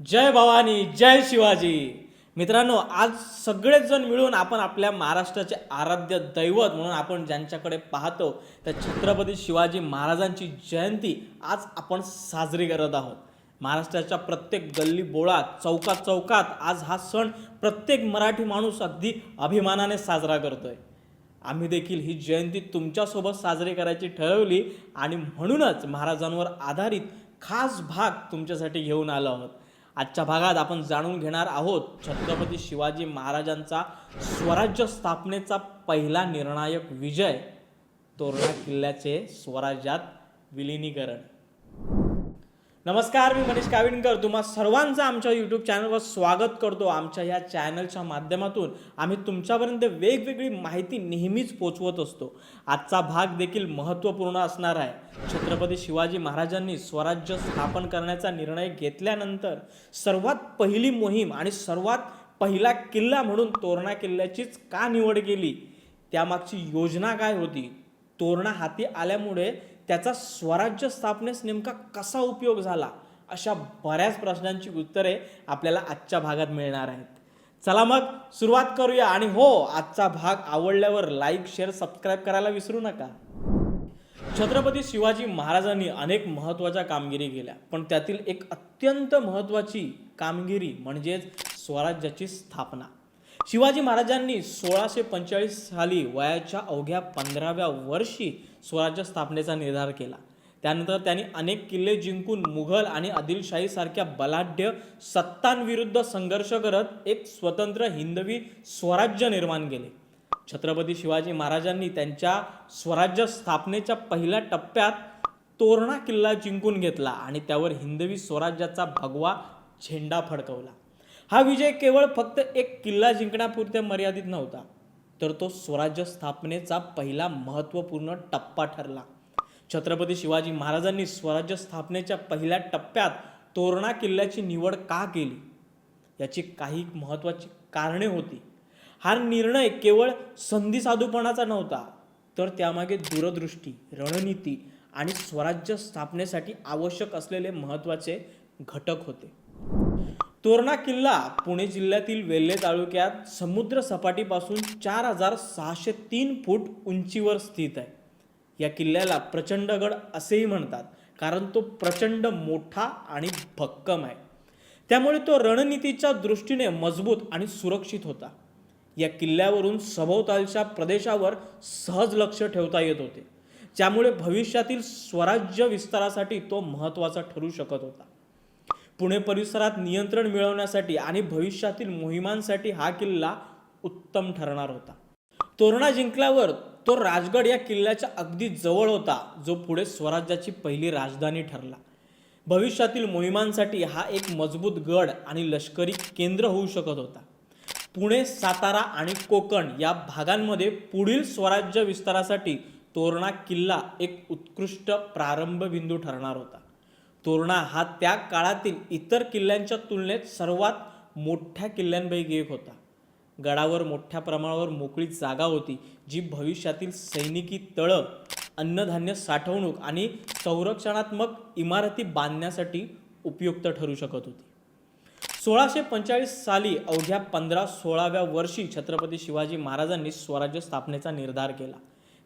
जय भवानी जय शिवाजी. मित्रांनो आज सगळेच जण मिळून आपण आपल्या महाराष्ट्राचे आराध्य दैवत म्हणून आपण ज्यांच्याकडे पाहतो त्या छत्रपती शिवाजी महाराजांची जयंती आज आपण साजरी करत आहोत. महाराष्ट्राच्या प्रत्येक गल्ली बोळात चौकात चौकात आज हा सण प्रत्येक मराठी माणूस अगदी अभिमानाने साजरा करतोय. आम्ही देखील ही जयंती तुमच्यासोबत साजरी करायची ठरवली आणि म्हणूनच महाराजांवर आधारित खास भाग तुमच्यासाठी घेऊन आलो आहोत. आजच्या भागात आपण जाणून घेणार आहोत छत्रपती शिवाजी महाराजांचा स्वराज्य स्थापनेचा पहिला निर्णायक विजय तोरणा किल्ल्याचे स्वराज्यात विलिनीकरण. नमस्कार मी मनीष काविणकर. तुम्हा सर्वांचं आमच्या यूट्यूब चॅनलवर स्वागत करतो. आमच्या या चॅनलच्या माध्यमातून आम्ही तुमच्यापर्यंत वेगवेगळी माहिती नेहमीच पोचवत असतो. आजचा भाग देखील महत्त्वपूर्ण असणार आहे. छत्रपती शिवाजी महाराजांनी स्वराज्य स्थापन करण्याचा निर्णय घेतल्यानंतर सर्वात पहिली मोहीम आणि सर्वात पहिला किल्ला म्हणून तोरणा किल्ल्याचीच का निवड केली? त्यामागची योजना काय होती? तोरणा हाती आल्यामुळे त्याचा स्वराज्य स्थापनेस नेमका कसा उपयोग झाला? अशा बऱ्याच प्रश्नांची उत्तरे आपल्याला आजच्या भागात मिळणार आहेत. चला मग सुरुवात करूया आणि हो आजचा भाग आवडल्यावर लाईक शेअर सबस्क्राईब करायला विसरू नका. छत्रपती शिवाजी महाराजांनी अनेक महत्त्वाच्या कामगिरी केल्या पण त्यातील एक अत्यंत महत्त्वाची कामगिरी म्हणजेच स्वराज्याची स्थापना. शिवाजी महाराजांनी सोळाशे पंचेचाळीस साली वयाच्या अवघ्या पंधराव्या वर्षी स्वराज्य स्थापनेचा निर्धार केला. त्यानंतर त्यांनी अनेक किल्ले जिंकून मुघल आणि आदिलशाहीसारख्या बलाढ्य सत्तांविरुद्ध संघर्ष करत एक स्वतंत्र हिंदवी स्वराज्य निर्माण केले. छत्रपती शिवाजी महाराजांनी त्यांच्या स्वराज्य स्थापनेच्या पहिल्या टप्प्यात तोरणा किल्ला जिंकून घेतला आणि त्यावर हिंदवी स्वराज्याचा भगवा झेंडा फडकवला. हा विजय केवळ फक्त एक किल्ला जिंकण्यापुरते मर्यादित नव्हता तर तो स्वराज्य स्थापनेचा पहिला महत्त्वपूर्ण टप्पा ठरला. छत्रपती शिवाजी महाराजांनी स्वराज्य स्थापनेच्या पहिल्या टप्प्यात तोरणा किल्ल्याची निवड का केली? याची काही महत्त्वाची कारणे होती. हा निर्णय केवळ संधी साधूपणाचा नव्हता तर त्यामागे दूरदृष्टी रणनीती आणि स्वराज्य स्थापनेसाठी आवश्यक असलेले महत्त्वाचे घटक होते. तोरणा किल्ला पुणे जिल्ह्यातील वेल्हे तालुक्यात समुद्र सपाटीपासून चार हजार सहाशे तीन फूट उंचीवर स्थित आहे. या किल्ल्याला प्रचंडगड असेही म्हणतात कारण तो प्रचंड मोठा आणि भक्कम आहे. त्यामुळे तो रणनीतीच्या दृष्टीने मजबूत आणि सुरक्षित होता. या किल्ल्यावरून सभोवतालच्या प्रदेशावर सहज लक्ष ठेवता येत होते. ज्यामुळे भविष्यातील स्वराज्य विस्तारासाठी तो महत्त्वाचा ठरू शकत होता. पुणे परिसरात नियंत्रण मिळवण्यासाठी आणि भविष्यातील मोहिमांसाठी हा किल्ला उत्तम ठरणार होता. तोरणा जिंकल्यावर तो राजगड या किल्ल्याच्या अगदी जवळ होता जो पुढे स्वराज्याची पहिली राजधानी ठरला. भविष्यातील मोहिमांसाठी हा एक मजबूत गड आणि लष्करी केंद्र होऊ शकत होता. पुणे सातारा आणि कोकण या भागांमध्ये पुढील स्वराज्य विस्तारासाठी तोरणा किल्ला एक उत्कृष्ट प्रारंभ बिंदू ठरणार होता. तोरणा हा त्या काळातील इतर किल्ल्यांच्या तुलनेत सर्वात मोठ्या किल्ल्यांपैकी एक होता. गडावर मोठ्या प्रमाणावर मोकळी जागा होती जी भविष्यातील सैनिकी तळं अन्नधान्य साठवणूक आणि संरक्षणात्मक इमारती बांधण्यासाठी उपयुक्त ठरू शकत होती. सोळाशे पंचेचाळीस साली अवघ्या पंधरा सोळाव्या वर्षी छत्रपती शिवाजी महाराजांनी स्वराज्य स्थापनेचा निर्धार केला.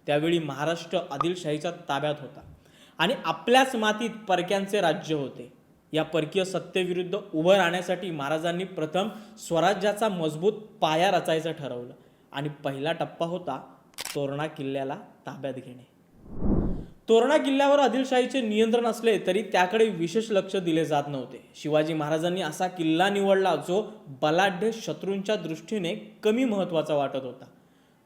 त्यावेळी महाराष्ट्र आदिलशाहीच्या ताब्यात होता. आणि आपल्याच मातीत परक्यांचे राज्य होते. या परकीय सत्तेविरुद्ध उभं राहण्यासाठी महाराजांनी प्रथम स्वराज्याचा मजबूत पाया रचायचं ठरवलं आणि पहिला टप्पा होता तोरणा किल्ल्याला ताब्यात घेणे. तोरणा किल्ल्यावर आदिलशाहीचे नियंत्रण असले तरी त्याकडे विशेष लक्ष दिले जात नव्हते. शिवाजी महाराजांनी असा किल्ला निवडला जो बलाढ्य शत्रूंच्या दृष्टीने कमी महत्त्वाचा वाटत होता.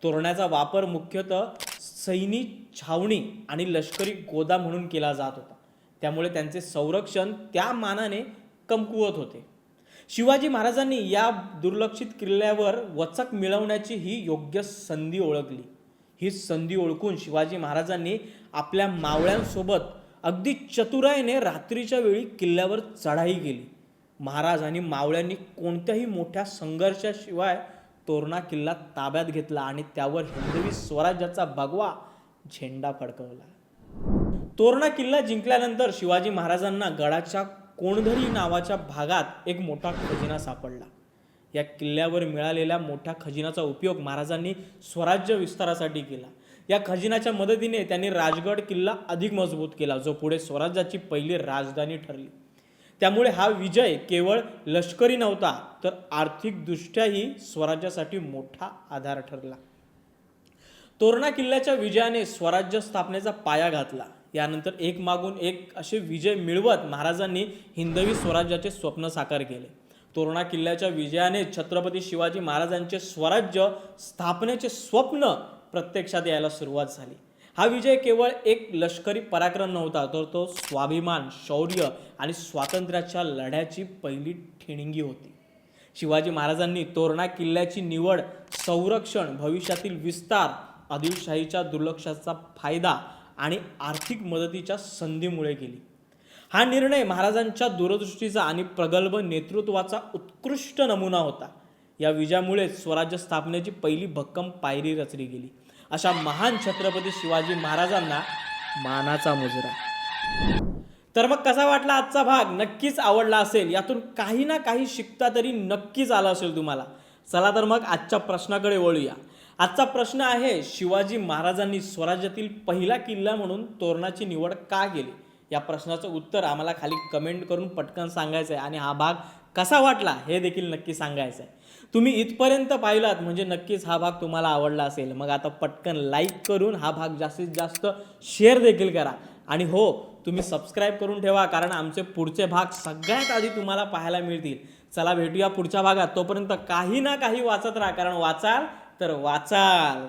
तोरणाचा वापर मुख्यतः सैनिक छावणी आणि लष्करी गोदा म्हणून केला जात होता. त्यामुळे त्यांचे संरक्षण त्या मानाने कमकुवत होते. शिवाजी महाराजांनी या दुर्लक्षित किल्ल्यावर वचक मिळवण्याची ही योग्य संधी ओळखली. ही संधी ओळखून शिवाजी महाराजांनी आपल्या मावळ्यांसोबत अगदी चतुराईने रात्रीच्या वेळी किल्ल्यावर चढाई केली. महाराज आणि मावळ्यांनी कोणत्याही मोठ्या संघर्षाशिवाय तोरणा किल्ला ताब्यात घेतला आणि त्यावर हिंदवी स्वराज्याचा भगवा झेंडा फडकवला. तोरणा किल्ला जिंकल्यानंतर शिवाजी महाराजांना गडाच्या कोणधरी नावाच्या भागात एक मोठा खजिना सापडला. या किल्ल्यावर मिळालेल्या मोठ्या खजिनाचा उपयोग महाराजांनी स्वराज्य विस्तारासाठी केला. या खजिनाच्या मदतीने त्यांनी राजगड किल्ला अधिक मजबूत केला जो पुढे स्वराज्याची पहिली राजधानी ठरली. त्यामुळे हा विजय केवळ लष्करी नव्हता तर आर्थिकदृष्ट्याही स्वराज्यासाठी मोठा आधार ठरला. तोरणा किल्ल्याच्या विजयाने स्वराज्य स्थापनेचा पाया घातला. यानंतर एक मागून एक असे विजय मिळवत महाराजांनी हिंदवी स्वराज्याचे स्वप्न साकार केले. तोरणा किल्ल्याच्या विजयाने छत्रपती शिवाजी महाराजांचे स्वराज्य स्थापनेचे स्वप्न प्रत्यक्षात यायला सुरुवात झाली. हा विजय केवळ एक लष्करी पराक्रम नव्हता तर तो स्वाभिमान शौर्य आणि स्वातंत्र्याच्या लढ्याची पहिली ठिणगी होती. शिवाजी महाराजांनी तोरणा किल्ल्याची निवड संरक्षण भविष्यातील विस्तार आदिलशाहीच्या दुर्लक्षाचा फायदा आणि आर्थिक मदतीच्या संधीमुळे केली. हा निर्णय महाराजांच्या दूरदृष्टीचा आणि प्रगल्भ नेतृत्वाचा उत्कृष्ट नमुना होता. या विजयामुळे स्वराज्य स्थापनेची पहिली भक्कम पायरी रचली गेली. अशा महान छत्रपती शिवाजी महाराजांना मानाचा मुजरा. तर मग कसा वाटला आजचा भाग? नक्कीच आवडला असेल. यातून काही ना काही शिकता तरी नक्कीच आलं असेल तुम्हाला. चला तर मग आजच्या प्रश्नाकडे वळूया. आजचा प्रश्न आहे शिवाजी महाराजांनी स्वराज्यातील पहिला किल्ला म्हणून तोरणाची निवड का केली? या प्रश्नाचं उत्तर आम्हाला खाली कमेंट करून पटकन सांगायचं आहे आणि हा भाग कसा वाटला हे देखील नक्की सांगायचं आहे. तुम्ही इथपर्यंत पाहिलात म्हणजे नक्कीच हा भाग तुम्हाला आवडला असेल. मग आता पटकन लाईक करून हा भाग जास्तीत जास्त शेअर देखील करा. आणि हो तुम्ही सबस्क्राईब करून ठेवा कारण आमचे पुढचे भाग सगळ्यात आधी तुम्हाला पाहायला मिळतील. चला भेटूया पुढच्या भागात. तोपर्यंत काही ना काही वाचत राहा कारण वाचाल तर वाचाल.